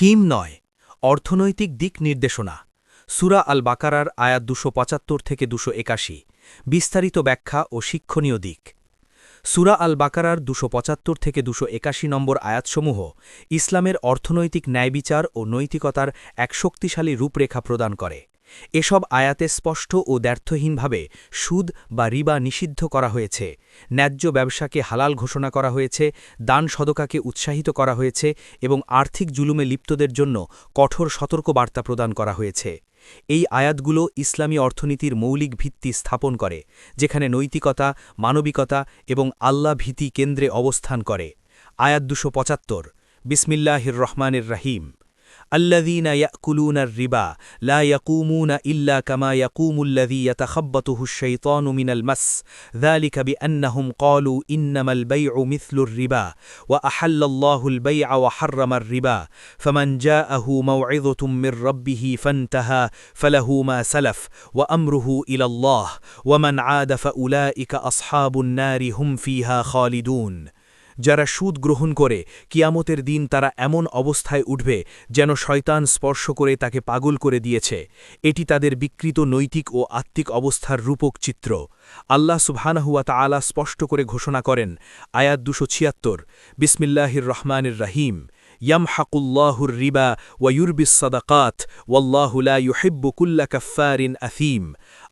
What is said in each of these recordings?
Theme নয়, অর্থনৈতিক দিক নির্দেশনা। সুরা আল বাকারার আয়াত দুশো পঁচাত্তর থেকে দুশো একাশি, বিস্তারিত ব্যাখ্যা ও শিক্ষণীয় দিক। সুরা আল বাকারার দুশো পঁচাত্তর থেকে দুশো একাশি নম্বর আয়াতসমূহ ইসলামের অর্থনৈতিক ন্যায়বিচার ও নৈতিকতার এক শক্তিশালী রূপরেখা প্রদান করে। এসব আয়াতে স্পষ্ট ও দ্ব্যর্থহীনভাবে সুদ বা রিবা নিষিদ্ধ করা হয়েছে, ন্যায্য ব্যবসাকে হালাল ঘোষণা করা হয়েছে, দান সদকাকে উৎসাহিত করা হয়েছে এবং আর্থিক জুলুমে লিপ্তদের জন্য কঠোর সতর্কবার্তা প্রদান করা হয়েছে। এই আয়াতগুলো ইসলামী অর্থনীতির মৌলিক ভিত্তি স্থাপন করে, যেখানে নৈতিকতা, মানবিকতা এবং আল্লাহ ভীতি কেন্দ্রে অবস্থান করে। আয়াত দুশো পঁচাত্তর, বিসমিল্লাহির রহমানের রাহিম। الذين يأكلون الربا لا يقومون إلا كما يقوم الذي يتخبطه الشيطان من المس. ذلك بأنهم قالوا إنما البيع مثل الربا وأحل الله البيع وحرم الربا. فمن جاءه موعظة من ربه فانتهى فله ما سلف وأمره إلى الله. ومن عاد فأولئك أصحاب النار هم فيها خالدون. যারা সুদ গ্রহণ করে, কিয়ামতের দিন তারা এমন অবস্থায় উঠবে যেন শয়তান স্পর্শ করে তাকে পাগল করে দিয়েছে। এটি তাদের বিকৃত নৈতিক ও আত্মিক অবস্থার রূপক চিত্র। আল্লাহ সুবহানাহুয়া তালা স্পষ্ট করে ঘোষণা করেন, আয়াত দুশো ছিয়াত্তর, বিসমিল্লাহির রহমানের রাহিম, ইয়ামহাকুল্লাহুর রিবা ওয়ুরবিস সদাকাত ওয়াল্লাহুলা ইউহিব্বুকুল্লা কফারিন আথিম।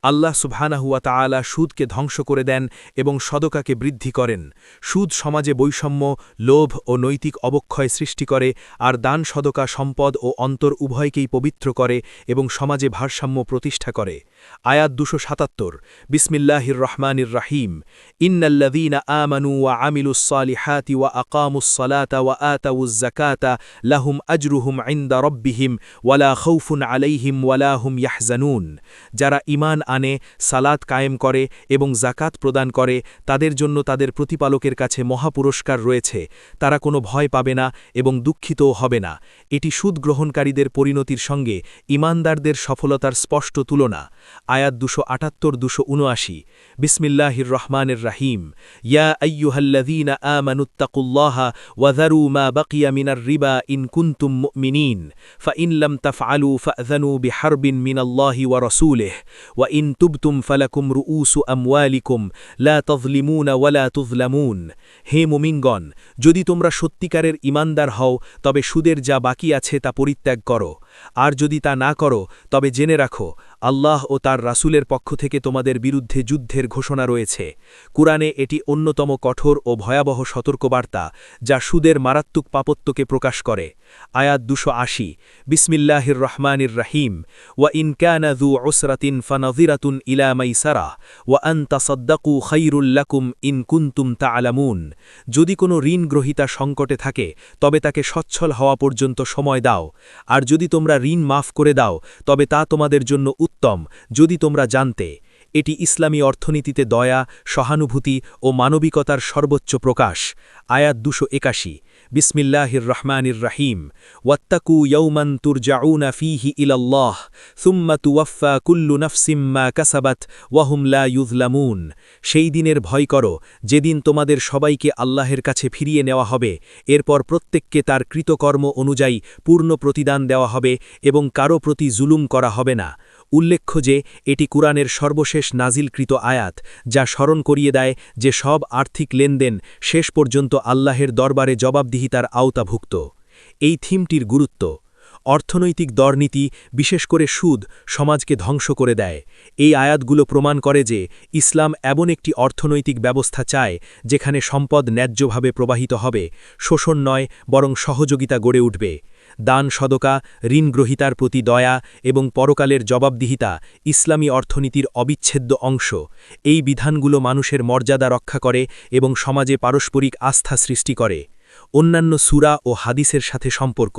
আল্লাহ সুবহানাহুয়া তালা সুদকে ধ্বংস করে দেন এবং সদকাকে বৃদ্ধি করেন। সুদ সমাজে বৈষম্য, লোভ ও নৈতিক অবক্ষয় সৃষ্টি করে আর দান, সদকা, সম্পদ ও অন্তর উভয়কেই পবিত্র করে এবং সমাজে ভারসাম্য প্রতিষ্ঠা করে। আয়াত দুশো সাতাত্তর, বিসমিল্লাহির রহমানির রাহিম ইন্নাল্লাযীনা আমানু ওয়া আমিলুস-সালিহাতি ওয়া আকামুস-সালাতা ওয়া আতাউজ-যাকাতা লাহুম আজরুহুম ইনদা রব্বিহিম ওয়ালা খাউফুন আলাইহিম ওয়ালা হুম ইয়াহজানুন। যারা ঈমান আনে, সালাত কায়েম করে এবং জাকাত প্রদান করে, তাদের জন্য তাদের প্রতিপালকের কাছে মহাপুরস্কার রয়েছে। তারা কোনো ভয় পাবে না এবং দুঃখিতও হবে না। এটি সুদ গ্রহণকারীদের পরিণতির সঙ্গে ইমানদারদের সফলতার স্পষ্ট তুলনা। আয়াত দুশো আটাত্তর, দুশো উনআশি। বিসমিল্লাহির রহমানের রাহিম। ইয়া আয়্যুহাল্লাযীনা আমানুত্তাকুল্লাহা ওয়াযারু মা বাকিয়া মিনার রিবা ইন কুনতুম মুমিনিন। ফাইন লাম তাফআলু ফাযানু বিহারবিন মিনাল্লাহি ওয়া রাসূলিহি। ওয়া ইন তুবতুম ফালাকুম রুউসু আমওয়ালিকুম লা তাযলিমুনা ওয়ালা তুজলামুন হে মুমিনগণ, যদি তোমরা সত্যিকারের ইমানদার হও, তবে সুদের যা বাকি আছে তা পরিত্যাগ করো। আর যদি তা না করো, তবে জেনে রাখো আল্লাহ ও তার রাসুলের পক্ষ থেকে তোমাদের বিরুদ্ধে যুদ্ধের ঘোষণা রয়েছে। কুরআনে এটি অন্যতম কঠোর ও ভয়াবহ সতর্কবার্তা, যা সুদের মারাত্মক পাপত্বকে প্রকাশ করে। আয়াত দুশো আশি, বিসমিল্লাহির রহমানির রাহিম, ওয়া ইনকানা দু ওসরাতিন ফানজিরাতুন ইলা মাইসারা, ওয়া আন তাসদ্দাকু খৈরুল্লাকুম ইন কুন্তুম তা আলামুন যদি কোনো ঋণ গ্রহিতা সংকটে থাকে, তবে তাকে সচ্ছল হওয়া পর্যন্ত সময় দাও। আর যদি তোমরা ঋণ মাফ করে দাও, তবে তা তোমাদের জন্য উত্তম, যদি তোমরা জানতে, এটি ইসলামী অর্থনীতিতে দয়া, সহানুভূতি ও মানবিকতার সর্বোচ্চ প্রকাশ। আয়াত দুশো একাশি, বিসমিল্লাহির রহমানির রাহিম, ওয়াত্তাকু ইয়ৌমান তুরজাউনা ফিহি ইলাল্লাহ, সুম্মা তুওয়াফা কুল্লু নফসিম্মা কাসাবাত ওয়াহুমলা ইউজলামুন সেই দিনের ভয় করো, যেদিন তোমাদের সবাইকে আল্লাহের কাছে ফিরিয়ে নেওয়া হবে, এরপর প্রত্যেককে তার কৃতকর্ম অনুযায়ী পূর্ণ প্রতিদান দেওয়া হবে এবং কারও প্রতি জুলুম করা হবে না। উল্লেখ্য যে, এটি কুরআনের সর্বশেষ নাজিলকৃত আয়াত, যা স্মরণ করিয়ে দেয় যে সব আর্থিক লেনদেন শেষ পর্যন্ত আল্লাহের দরবারে জবাবদিহিতার আওতাভুক্ত। এই থিমটির গুরুত্ব। অর্থনৈতিক দরনীতি, বিশেষ করে সুদ, সমাজকে ধ্বংস করে দেয়। এই আয়াতগুলো প্রমাণ করে যে ইসলাম এমন একটি অর্থনৈতিক ব্যবস্থা চায়, যেখানে সম্পদ ন্যায্যভাবে প্রবাহিত হবে, শোষণ নয়, বরং সহযোগিতা গড়ে উঠবে। দান সদকা ঋণগ্রহিতার প্রতি দয়া এবং পরকালের জবাবদিহিতা ইসলামী অর্থনীতির অবিচ্ছেদ্য অংশ। এই বিধানগুলো মানুষের মর্যাদা রক্ষা করে এবং সমাজে পারস্পরিক আস্থা সৃষ্টি করে। অন্যান্য সুরা ও হাদিসের সাথে সম্পর্ক।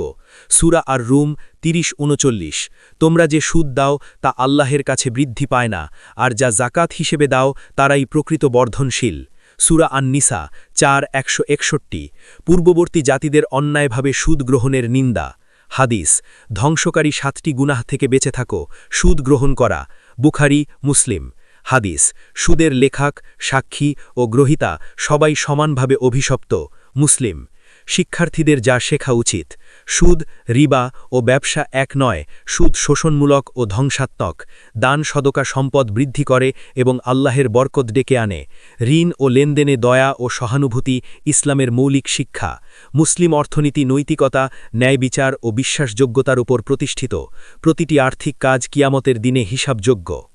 সুরা আর রুম তিরিশ উনচল্লিশ তোমরা যে সুদ দাও, তা আল্লাহের কাছে বৃদ্ধি পায় না, আর যা জাকাত হিসেবে দাও, তারাই প্রকৃত বর্ধনশীল। সুরা আন্নিসা চার একশো একষট্টি। পূর্ববর্তী জাতিদের অন্যায়ভাবে সুদ গ্রহণের নিন্দা। হাদিস, ধ্বংসকারী সাতটি গুনাহ থেকে বেঁচে থাকো, সুদ গ্রহণ করা। বুখারি, মুসলিম। হাদিস, সুদের লেখাক, সাক্ষী ও গ্রহিতা সবাই সমানভাবে অভিশপ্ত। মুসলিম শিক্ষার্থীদের যা শেখা উচিত, সুদ, রিবা ও ব্যবসা এক নয়, সুদ শোষণমূলক ও ধ্বংসাত্মক, দান সদকা সম্পদ বৃদ্ধি করে এবং আল্লাহের বরকত ডেকে আনে, ঋণ ও লেনদেনে দয়া ও সহানুভূতি ইসলামের মৌলিক শিক্ষা, মুসলিম অর্থনীতি নৈতিকতা ন্যায় বিচার ও বিশ্বাসযোগ্যতার উপর প্রতিষ্ঠিত, প্রতিটি আর্থিক কাজ কিয়ামতের দিনে হিসাবযোগ্য।